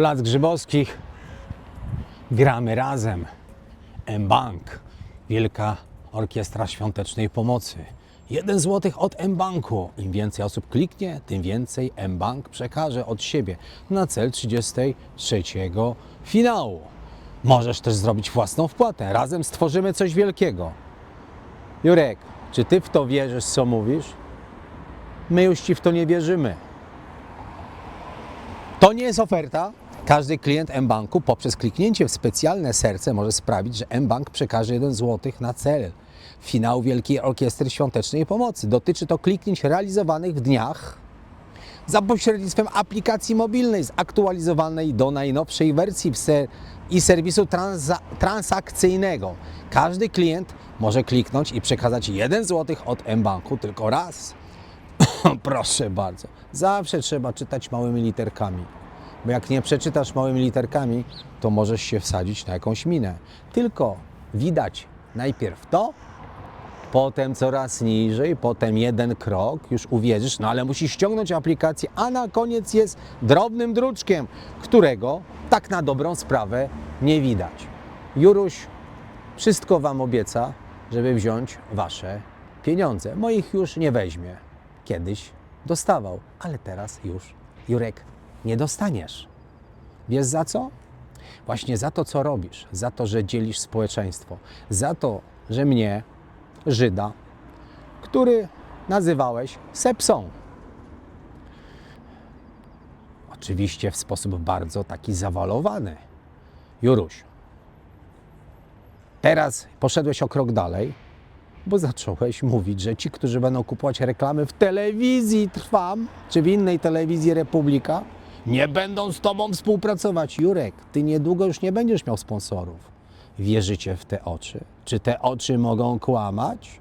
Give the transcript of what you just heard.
Plac Grzybowskich. Gramy razem. M-Bank. Wielka Orkiestra Świątecznej Pomocy. Jeden złotych od M-Banku. Im więcej osób kliknie, tym więcej M-Bank przekaże od siebie na cel 33 finału. Możesz też zrobić własną wpłatę. Razem stworzymy coś wielkiego. Jurek, czy ty w to wierzysz, co mówisz? My już ci w to nie wierzymy. To nie jest oferta. Każdy klient mBanku poprzez kliknięcie w specjalne serce może sprawić, że mBank przekaże 1 zł na cel. Finał Wielkiej Orkiestry Świątecznej Pomocy. Dotyczy to kliknięć realizowanych w dniach za pośrednictwem aplikacji mobilnej zaktualizowanej do najnowszej wersji w se- i serwisu transa- transakcyjnego. Każdy klient może kliknąć i przekazać 1 zł od mBanku tylko raz. Proszę bardzo. Zawsze trzeba czytać małymi literkami. Bo jak nie przeczytasz małymi literkami, to możesz się wsadzić na jakąś minę. Tylko widać najpierw to, potem coraz niżej, potem jeden krok, już uwierzysz, no ale musisz ściągnąć aplikację, a na koniec jest drobnym druczkiem, którego tak na dobrą sprawę nie widać. Juruś wszystko Wam obieca, żeby wziąć Wasze pieniądze. Moich już nie weźmie. Kiedyś dostawał, ale teraz już, Jurek, nie dostaniesz. Wiesz za co? Właśnie za to, co robisz, za to, że dzielisz społeczeństwo, za to, że mnie, Żyda, który nazywałeś sepsą. Oczywiście w sposób bardzo taki zawalowany. Juruś, teraz poszedłeś o krok dalej, bo zacząłeś mówić, że ci, którzy będą kupować reklamy w telewizji Trwam, czy w innej telewizji Republika, nie będą z tobą współpracować. Jurek, ty niedługo już nie będziesz miał sponsorów. Wierzycie w te oczy? Czy te oczy mogą kłamać?